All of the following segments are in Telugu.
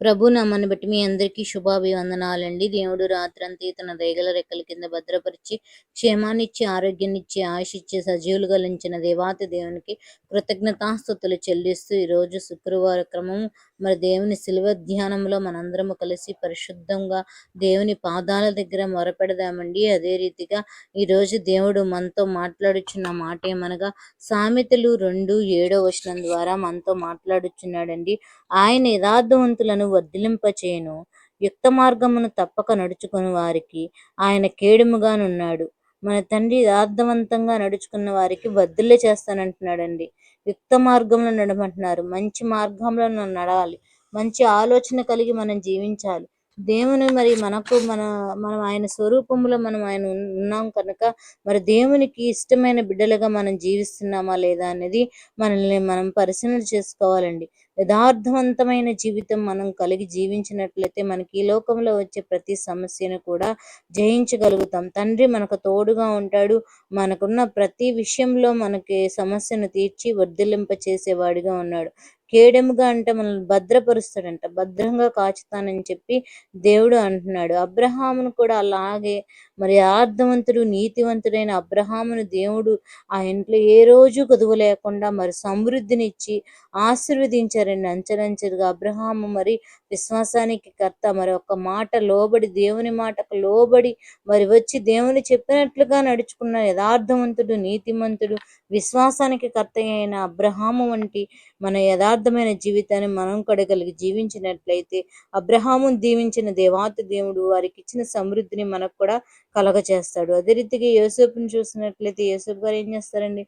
ప్రభు నామాన్ని బట్టి మీ అందరికీ శుభాభివందనాలండి. దేవుడు రాత్రంతా తన రేగల రెక్కల కింద భద్రపరిచి క్షేమాన్నిచ్చి ఆరోగ్యాన్నిచ్చి ఆశిచ్చి ఇచ్చి సజీవులు గలించిన దేవాతి దేవునికి కృతజ్ఞతాస్థుతులు చెల్లిస్తూ ఈరోజు శుక్రవార క్రమం మరి దేవుని శిలువ ధ్యానంలో మనందరము కలిసి పరిశుద్ధంగా దేవుని పాదాల దగ్గర మొరపెడదామండి. అదే రీతిగా ఈరోజు దేవుడు మనతో మాట్లాడుచున్న మాట ఏమనగా సామెతలు రెండు ఏడో వచనం ద్వారా మనతో మాట్లాడుచున్నాడండి. ఆయన యథార్థవంతులను వర్ధిలింపచేయను యుక్త మార్గమును తప్పక నడుచుకుని వారికి ఆయన కేడుముగానున్నాడు మన తండ్రి యథార్థవంతంగా నడుచుకున్న వారికి వర్ధిల్లే చేస్తానంటున్నాడండి. యుక్త మార్గంలో నడమంటున్నారు. మంచి మార్గంలో నడవాలి. మంచి ఆలోచన కలిగి మనం జీవించాలి. దేవుని మరి మనకు మన మనం ఆయన స్వరూపంలో మనం ఆయన ఉన్నాం కనుక మరి దేవునికి ఇష్టమైన బిడ్డలుగా మనం జీవిస్తున్నామా లేదా అనేది మనల్ని మనం పరిశీలన చేసుకోవాలండి. యథార్థవంతమైన జీవితం మనం కలిగి జీవించినట్లయితే మనకి ఈ లోకంలో వచ్చే ప్రతి సమస్యను కూడా జయించగలుగుతాం. తండ్రి మనకు తోడుగా ఉంటాడు. మనకున్న ప్రతి విషయంలో మనకి సమస్యను తీర్చి వర్ధిలింప చేసేవాడిగా ఉన్నాడు. కేడెముగా అంటే మనల్ని భద్రపరుస్తాడంట. భద్రంగా కాచుతానని చెప్పి దేవుడు అంటున్నాడు. అబ్రహామును కూడా అలాగే మరి ఆర్థవంతుడు నీతివంతుడైన అబ్రహామును దేవుడు ఆ ఇంట్లో ఏ రోజు గదువు లేకుండా మరి సమృద్ధినిచ్చి ఆశీర్వదించారండి అంచెలంచెలుగా అబ్రహాము మరి విశ్వాసానికి కర్త. మరి ఒక మాట లోబడి దేవుని మాటకు లోబడి మరి వచ్చి దేవుని చెప్పినట్లుగా నడుచుకున్న యథార్థవంతుడు నీతిమంతుడు విశ్వాసానికి కర్త అయిన అబ్రహాము వంటి మన యథార్థమైన జీవితాన్ని మనం కడగలిగి జీవించినట్లయితే అబ్రహాము దీవించిన దేవాతి దేవుడు వారికి ఇచ్చిన సమృద్ధిని మనకు కూడా కలగచేస్తాడు అదే రీతిగా యోసేపుని చూసినట్లయితే యోసేపు గారు ఏం చేస్తారండి?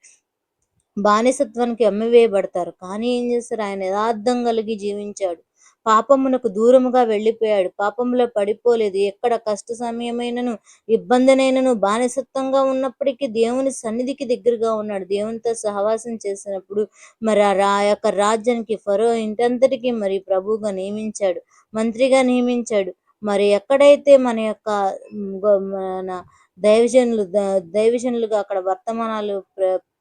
బానిసత్వానికి అమ్మివేయబడతారు. కానీ ఏం చేస్తారు? ఆయన యథార్థం కలిగి జీవించాడు. పాపమునకు దూరముగా వెళ్ళిపోయాడు. పాపంలో పడిపోలేదు. ఎక్కడ కష్ట సమయమైనను ఇబ్బందినైనను బానిసత్వంగా ఉన్నప్పటికీ దేవుని సన్నిధికి దగ్గరగా ఉన్నాడు. దేవునితో సహవాసం చేసినప్పుడు మరి ఆ యొక్క రాజ్యానికి ఫరో ఇంటంతటికి మరి ప్రభువుగా నియమించాడు. మంత్రిగా నియమించాడు. మరి ఎక్కడైతే మన యొక్క మన దైవజనులు దైవజనులుగా అక్కడ వర్తమానాలు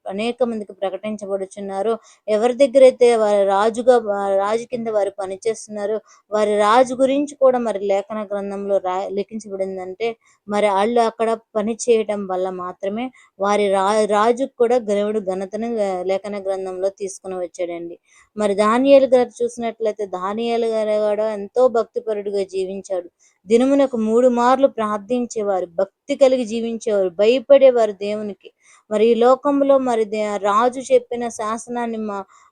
అనేక మందికి ప్రకటించబడుచున్నారు. ఎవరి దగ్గర అయితే వారి రాజుగా రాజు కింద వారు పనిచేస్తున్నారు వారి రాజు గురించి కూడా మరి లేఖన గ్రంథంలో రా లిఖించబడిందంటే మరి వాళ్ళు అక్కడ పని చేయడం వల్ల మాత్రమే వారి రా రాజుకు కూడా దేవుడు ఘనతను లేఖన గ్రంథంలో తీసుకుని వచ్చాడండి. మరి దానియాలు గారు చూసినట్లయితే దానియాలు గారు కూడా ఎంతో భక్తిపరుడుగా జీవించాడు. దినమునకు మూడు మార్లు ప్రార్థించేవారు భక్తి కలిగి జీవించేవారు భయపడేవారు దేవునికి. మరి ఈ లోకంలో మరి రాజు చెప్పిన శాసనాన్ని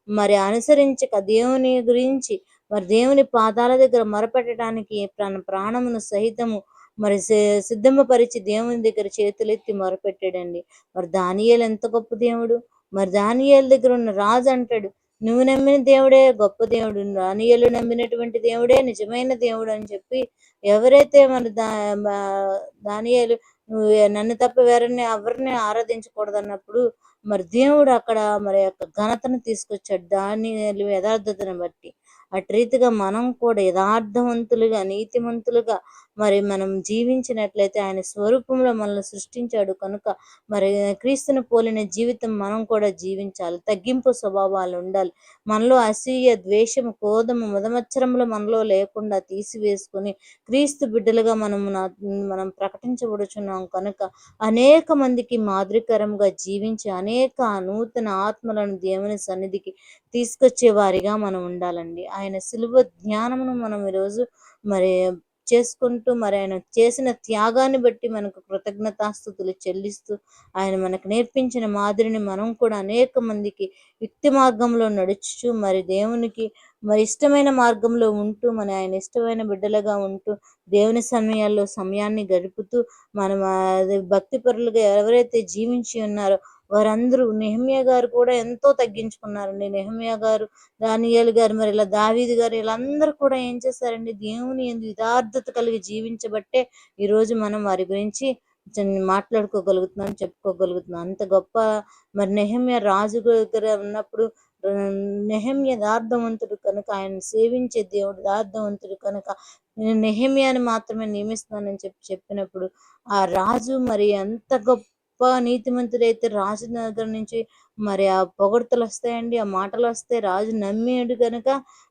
మరి అనుసరించక దేవుని గురించి మరి దేవుని పాదాల దగ్గర మొరపెట్టడానికి తన ప్రాణమును సహితము మరి సిద్ధమపరిచి దేవుని దగ్గర చేతులెత్తి మొరపెట్టాడండి. మరి దానియాలు ఎంత గొప్ప దేవుడు? మరి దానియాల దగ్గర ఉన్న రాజు అంటాడు నువ్వు నమ్మిన దేవుడే గొప్ప దేవుడు దానియలు నమ్మినటువంటి దేవుడే నిజమైన దేవుడు అని చెప్పి ఎవరైతే మన దా దానియలు నువ్వు నన్ను తప్ప వేరే ఎవరిని ఆరాధించకూడదు అన్నప్పుడు మరి దేవుడు అక్కడ మరి యొక్క ఘనతను తీసుకొచ్చాడు దాని యథార్థతను బట్టి. అటు రీతిగా మనం కూడా యథార్థవంతులుగా నీతిమంతులుగా మరి మనం జీవించినట్లయితే ఆయన స్వరూపంలో మనల్ని సృష్టించాడు కనుక మరి క్రీస్తుని పోలిన జీవితం మనం కూడా జీవించాలి. తగ్గింపు స్వభావాలు ఉండాలి. మనలో అసూయ ద్వేషము కోదము మదమచ్చరములు మనలో లేకుండా తీసివేసుకుని క్రీస్తు బిడ్డలుగా మనం మనం ప్రకటించబడుచున్నాం కనుక అనేక మందికి మాదిరికరంగా జీవించి అనేక నూతన ఆత్మలను దేవుని సన్నిధికి తీసుకొచ్చే వారిగా మనం ఉండాలండి. ఆయన సిలువ జ్ఞానమును మనం ఈరోజు మరి చేసుకుంటూ మరి ఆయన చేసిన త్యాగాన్ని బట్టి మనకు కృతజ్ఞతాస్థుతులు చెల్లిస్తూ ఆయన మనకు నేర్పించిన మాదిరిని మనం కూడా అనేక మందికి యుక్తి మార్గంలో నడుచు మరి దేవునికి మరి ఇష్టమైన మార్గంలో ఉంటూ మన ఆయన ఇష్టమైన బిడ్డలుగా ఉంటూ దేవుని సమయాల్లో సమయాన్ని గడుపుతూ మనం భక్తి పరులుగా ఎవరైతే జీవించి ఉన్నారో వారందరూ నెహమియా గారు కూడా ఎంతో తగ్గించుకున్నారండి. నెహమియా గారు దానియాలు గారు మరి ఇలా దావీది గారు వీళ్ళందరూ కూడా ఏం చేశారండి? దేవుని ఎందుకు యథార్థత కలిగి జీవించబట్టే ఈరోజు మనం వారి గురించి మాట్లాడుకోగలుగుతున్నాం చెప్పుకోగలుగుతున్నాం. అంత గొప్ప మరి నెహమ్య రాజు దగ్గర ఉన్నప్పుడు నెహమ్య దార్థవంతుడు కనుక ఆయన సేవించే దేవుడు దార్థవంతుడు కనుక నేను నెహమ్యాని మాత్రమే నియమిస్తున్నానని చెప్పి చెప్పినప్పుడు ఆ రాజు మరి ఎంత గొప్ప నీతిమంతుడైతే రాజు దగ్గర నుంచి మరి ఆ పొగడ్తలు వస్తాయండి ఆ మాటలు వస్తాయి. రాజు నమ్మాడు కనుక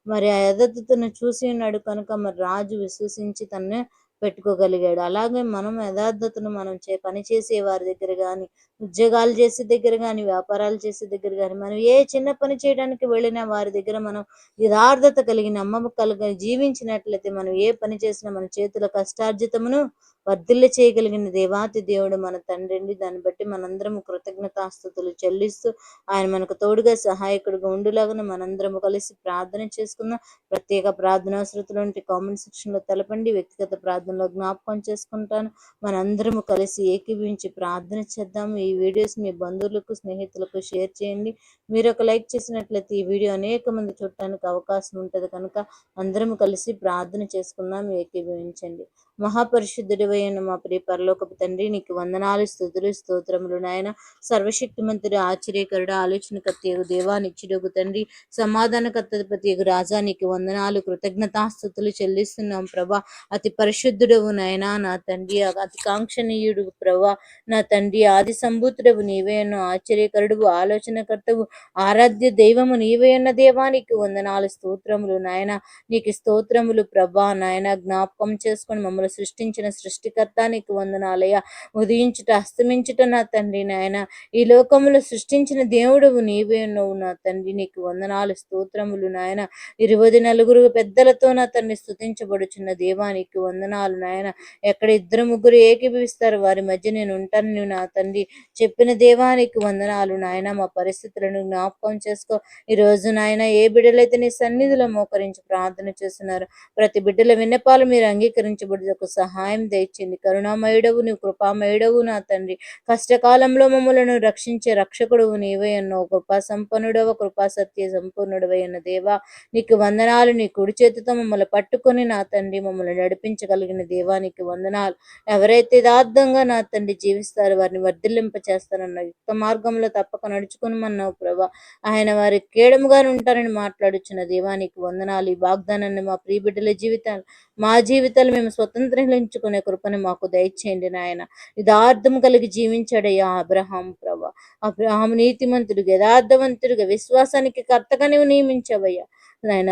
మరి ఆ యథార్థతను చూసి ఉన్నాడు కనుక మరి రాజు విశ్వసించి తన్నే పెట్టుకోగలిగాడు. అలాగే మనం యథార్థతను మనం చే పని చేసే వారి దగ్గర కానీ ఉద్యోగాలు చేసే దగ్గర కానీ వ్యాపారాలు చేసే దగ్గర కానీ మనం ఏ చిన్న పని చేయడానికి వెళ్ళినా వారి దగ్గర మనం యథార్థత కలిగి నమ్మకం కలిగి జీవించినట్లయితే మనం ఏ పని చేసినా మన చేతుల కష్టార్జితమును వర్ధిల్ల చేయగలిగిన దేవాతి దేవుడు మన తండ్రి దాన్ని బట్టి మనందరం కృతజ్ఞతాస్థుతులు చెల్లిస్తూ ఆయన మనకు తోడుగా సహాయకుడిగా ఉండులాగా మనందరము కలిసి ప్రార్థన చేసుకుందాం. ప్రత్యేక ప్రార్థనా శృతులు ఉంటే కామెంట్ సెక్షన్లో తెలపండి. వ్యక్తిగత ప్రార్థనలో జ్ఞాపకం చేసుకుంటాను. మనందరము కలిసి ఏకీభించి ప్రార్థన చేద్దాము. ఈ వీడియోస్ మీ బంధువులకు స్నేహితులకు షేర్ చేయండి. మీరు ఒక లైక్ చేసినట్లయితే ఈ వీడియో అనేక మంది చూడటానికి అవకాశం ఉంటుంది. కనుక అందరం కలిసి ప్రార్థన చేసుకుందాం ఏకీభవించండి. మహాపరిశుద్ధుడివైన మా ప్రియ పరలోకపు తండ్రి నీకు వందనాలు స్థుతులు స్తోత్రములు నాయన. సర్వశక్తిమంతుడు ఆశ్చర్యకరుడు ఆలోచనకర్తయగు దేవా నిత్యుడగు తండ్రి సమాధానకర్తపతియగు రాజా నీకు వందనాలు కృతజ్ఞతాస్థుతులు చెల్లిస్తున్నాం ప్రభా. అతి పరిశుద్ధుడవు నాయన నా తండ్రి అతి కాంక్షణీయుడు ప్రభా. నా తండ్రి ఆది సంభూతుడవు నీవేను ఆశ్చర్యకరుడు ఆలోచనకర్తవు ఆరాధ్య దైవము నీవేన్న దేవానికి వందనాలు స్తోత్రములు నాయన. నీకు స్తోత్రములు ప్రభా నాయన. జ్ఞాపకం చేసుకొని మమ్మల్ని సృష్టించిన సృష్టికర్త నీకు వందనాలయ ఉదయించుట అస్తమించుట నా తండ్రి నాయన. ఈ లోకములో సృష్టించిన దేవుడు నీవే నువ్వు నా తండ్రి. నీకు వందనాలు స్తోత్రములు నాయన. ఇరవై నలుగురు పెద్దలతో నా తండ్రి స్థుతించబడుచున్న దేవానికి వందనాలు నాయన. ఎక్కడ ఇద్దరు ముగ్గురు ఏకీభవిస్తారు వారి మధ్య నేను ఉంటాను నువ్వు నా తండ్రి చెప్పిన దేవానికి వందనాలు నాయన. మా పరిస్థితులను జ్ఞాపకం చేసుకో. ఈ రోజు నాయన ఏ బిడ్డలైతే నీ సన్నిధిలో మోకరించి ప్రార్థన చేస్తున్నారు ప్రతి బిడ్డల విన్నపాలు మీరు అంగీకరించబడి ఒక సహాయం దయచింది కరుణామయుడవు నీవు కృపామయుడవు నా తండ్రి. కష్టకాలంలో మమ్మలను రక్షించే రక్షకుడు నీవే అన్నావు. కృపా సంపన్నుడవ కృపా సత్య సంపూర్ణుడవై అన్న దేవా నీకు వందనాలు. నీ కుడి చేతితో మమ్మల్ని పట్టుకొని నా తండ్రి మమ్మల్ని నడిపించగలిగిన దేవానికి వందనాలు. ఎవరైతే యథార్థంగా నా తండ్రి జీవిస్తారు వారిని వర్ధిల్లింప చేస్తారన్న యుక్త మార్గంలో తప్పక నడుచుకుని ప్రభా. ఆయన వారి కేడముగా ఉంటారని మాట్లాడుచున్న దేవానికి వందనాలు. ఈ వాగ్దానాన్ని మా ప్రియ బిడ్డల జీవితాలు మా జీవితాలు మేము స్వతంత్ర స్వతంత్రించుకునే కృపను మాకు దయచేయండి నాయన. యథార్థం కలిగి జీవించాడయ్యా అబ్రహాం ప్రభా. అబ్రహాం నీతిమంతుడిగా యథార్థవంతుడిగా విశ్వాసానికి కర్తగా నువ్వు నియమించవయ్యా. నాయన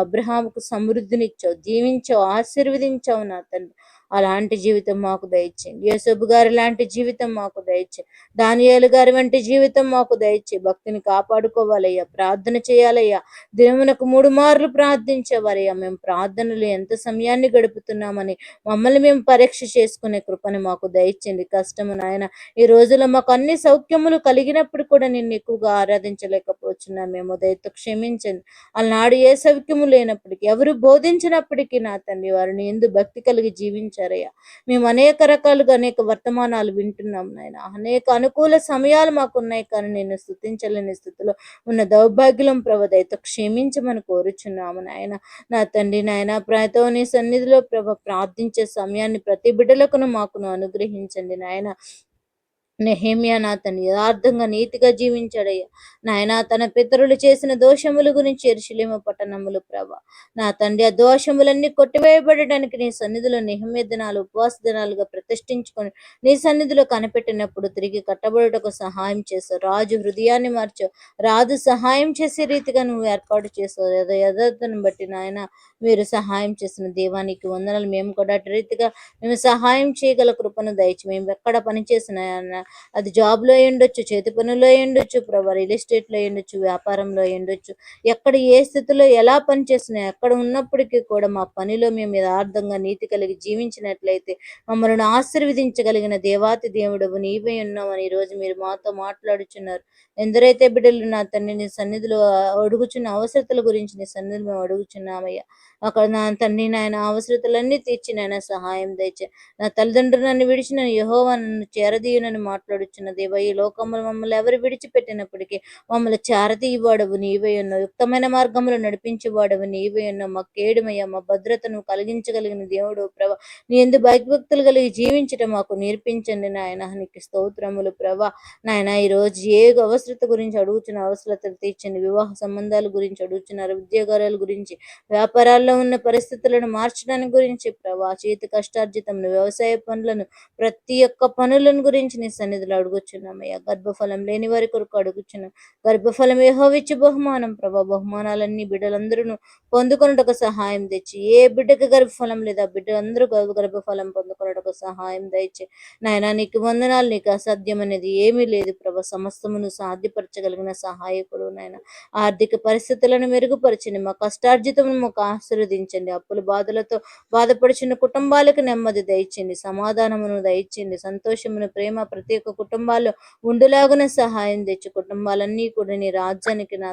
అబ్రహాంకు సమృద్ధినిచ్చావు జీవించావు ఆశీర్వదించావు నా తండ్రి. అలాంటి జీవితం మాకు దయచేయండి. యేసబు గారి లాంటి జీవితం మాకు దయచేయండి. దానియాలు గారి వంటి జీవితం మాకు దయచే భక్తిని కాపాడుకోవాలయ్యా. ప్రార్థన చేయాలయ్యా. దినమునకు మూడు మార్లు ప్రార్థించేవారయ్యా. మేము ప్రార్థనలు ఎంత సమయాన్ని గడుపుతున్నామని మమ్మల్ని మేము పరీక్ష చేసుకునే కృపని మాకు దయచేయండి. కష్టము నాయన ఈ రోజుల్లో మాకు అన్ని సౌఖ్యములు కలిగినప్పుడు కూడా నిన్ను ఎక్కువగా ఆరాధించలేకపోతున్నా. మేము దయతో క్షమించండి. అలనాడు ఏ సౌఖ్యము లేనప్పటికీ ఎవరు బోధించినప్పటికీ నా తండ్రి వారిని ఎందు భక్తి కలిగి జీవించ అనుగ్రహించారయ్యా మేము అనేక రకాలుగా అనేక వర్తమానాలు వింటున్నాం నాయన. అనేక అనుకూల సమయాలు మాకున్నాయి కానీ నేను స్థుతించలేని స్థితిలో ఉన్న దౌర్భాగ్యం ప్రభదయతో క్షమించమని కోరుచున్నాము నాయన. నా తండ్రి నాయన ప్రతో నీ సన్నిధిలో ప్రభ ప్రార్థించే సమయాన్ని ప్రతి బిడ్డలకును మాకును అనుగ్రహించండి నాయన. నెహేమియా నా తను యథార్థంగా నీతిగా జీవించాడయ్యా. నాయన తన పితరులు చేసిన దోషముల గురించి ఎరుశలేమ పట్టణములు ప్రభ. నా తండ్రి ఆ దోషములన్నీ కొట్టివేయబడడానికి నీ సన్నిధిలో నిహమ్య దినాలు ఉపవాస దినాలుగా ప్రతిష్ఠించుకొని నీ సన్నిధిలో కనిపెట్టినప్పుడు తిరిగి కట్టబడుటకు సహాయం చేశావు రాజు హృదయాన్ని మార్చావు రాజు సహాయం చేసే రీతిగా నువ్వు ఏర్పాటు చేసావు యథార్థను బట్టి నాయన మీరు సహాయం చేసిన దేవానికి వందనలు. మేము కూడా అటు రీతిగా మేము సహాయం చేయగల కృపను దయచి మేము ఎక్కడ పనిచేసిన అది జాబ్లో ఉండొచ్చు చేతి పనుల్లో ఉండొచ్చు ప్రభా. రియల్ ఎస్టేట్లో ఉండొచ్చు వ్యాపారంలో ఉండొచ్చు ఎక్కడ ఏ స్థితిలో ఎలా పనిచేసినా ఎక్కడ ఉన్నప్పటికీ కూడా మా పనిలో మేము యథార్థంగా నీతి కలిగి జీవించినట్లయితే మమ్మల్ని ఆశీర్వదించగలిగిన దేవాతి దేవుడు నీవే ఉన్నామని ఈరోజు మీరు మాతో మాట్లాడుచున్నారు. ఎందరైతే బిడ్డలు నా తండ్రి నీ సన్నిధిలో అడుగుచున్న అవసరతల గురించి నీ సన్నిధిలో మేము అడుగుచున్నామయ్యా. అక్కడ నా తండ్రి నాయన అవసరతలన్నీ తీర్చి నాయన సహాయం దయచే. నా తల్లిదండ్రులు నన్ను విడిచిన యహోవా నన్ను చేరదీయునని మాట్లాడుచున్న దేవ ఈ లోకములు మమ్మల్ని ఎవరు విడిచిపెట్టినప్పటికీ మమ్మల్ని చేరదీయవాడవు నీవే ఉన్నావు యుక్తమైన మార్గంలో నడిపించేవాడవు నీవే ఉన్నావు మా కేడుమయ్య మా భద్రతను కలిగించగలిగిన దేవుడు ప్రభ. నీ ఎందు భక్తులు కలిగి జీవించటం మాకు నేర్పించండి నాయన. నీకు స్తోత్రములు ప్రభ. నాయన ఈరోజు ఏ అవసరత గురించి అడుగుతున్న అవసరతలు తీర్చండి. వివాహ సంబంధాల గురించి అడుగుతున్నారు ఉద్యోగాల గురించి వ్యాపారాలు వ్యాపారాల్లో ఉన్న పరిస్థితులను మార్చడానికి గురించి ప్రభా చేతి కష్టార్జితం వ్యవసాయ పనులను ప్రతి ఒక్క పనులను గురించి నీ సన్నిధిలో అడుగుచున్నామయ్యా గర్భఫలం లేని వారి కొరకు అడుగుచున్నాం. గర్భఫలం ఏహోవిచ్చి బహుమానం. ప్రభా బహుమానాలన్నీ బిడ్డలందరూ పొందుకొనుటకు సహాయం తెచ్చి ఏ బిడ్డకి గర్భఫలం లేదా బిడ్డలందరూ గర్భ గర్భఫలం పొందుకొనుటకు సహాయం దయచే. నాయన నీకు వందనాలు నీకు అసాధ్యం అనేది ఏమీ లేదు ప్రభ. సమస్తమును సాధ్యపరచగలిగిన సహాయకుడు నాయన. ఆర్థిక పరిస్థితులను మెరుగుపరిచిన మా కష్టార్జితమును మాకు ఆశీర్వదించండి. అప్పుల బాధలతో బాధపడుచున్న కుటుంబాలకు నెమ్మది దయచండి సమాధానమును దయచండి సంతోషమును ప్రేమ ప్రతి ఒక్క కుటుంబాల్లో ఉండులాగున సహాయం తెచ్చి. కుటుంబాలన్నీ కూడా నీ రాజ్యానికి నా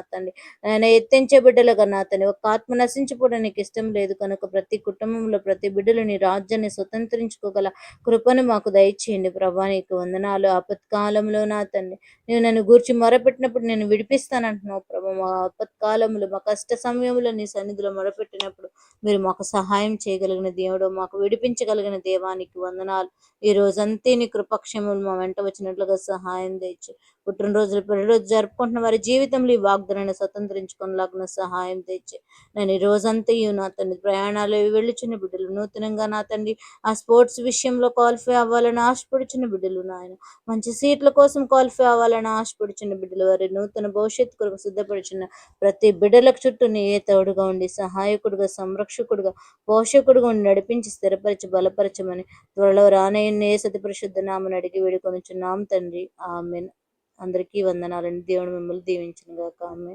ఆయన ఎత్తించే బిడ్డలుగా నా ఒక ఆత్మ నశించిపోవడానికి ఇష్టం లేదు. కనుక ప్రతి కుటుంబంలో ప్రతి బిడ్డలు నీ రాజ్యాన్ని స్వతంత్రించుకోగల కృపను మాకు దయచేయండి. ప్రభా నీకు వందనాలు. ఆపత్కాలంలో నా నువ్వు నేను నన్ను గూర్చి మొరపెట్టినప్పుడు నేను విడిపిస్తానంటున్నావు. ప్రభా మా ఆపత్కాలంలో మా కష్ట సమయంలో నీ సన్నిధిలో మొరపెట్టినప్పుడు మీరు మాకు సహాయం చేయగలిగిన దేవుడు మాకు విడిపించగలిగిన దేవానికి వందనాలు. ఈ రోజంతా నీ కృపక్షములు మా వెంట వచ్చినట్లుగా సహాయం తెచ్చు పుట్టినరోజులు పెళ్ళిరోజు జరుపుకుంటున్న వారి జీవితంలో ఈ వాగ్దానాన్ని స్వతంత్రించుకునేలాగా సహాయం తెచ్చి. నేను ఈ రోజంతయు నా తండ్రి ప్రయాణాలు వెళ్ళుచున్న బిడ్డలు నూతనంగా నా తండ్రి ఆ స్పోర్ట్స్ విషయంలో క్వాలిఫై అవ్వాలని ఆశపడుచున్న బిడ్డలు నాయన. మంచి సీట్ల కోసం క్వాలిఫై అవ్వాలని ఆశపడుచున్న బిడ్డలు వారి నూతన భవిష్యత్తు కొరకు సిద్ధపడుచున్న ప్రతి బిడ్డలకు చుట్టూ ఏ తోడుగా ఉండి సహాయకుడుగా సంరక్షకుడుగా పోషకుడుగా ఉండి నడిపించి స్థిరపరిచి బలపరచమని త్వరలో రానయ్యే సతి పరిశుద్ధ నామని అడిగి వేడుకొనుచున్నాం తండ్రి. ఆమెన్. అందరికీ వందనాలండి. దేవుడు మిమ్మల్ని దీవించిన గాక ఆమె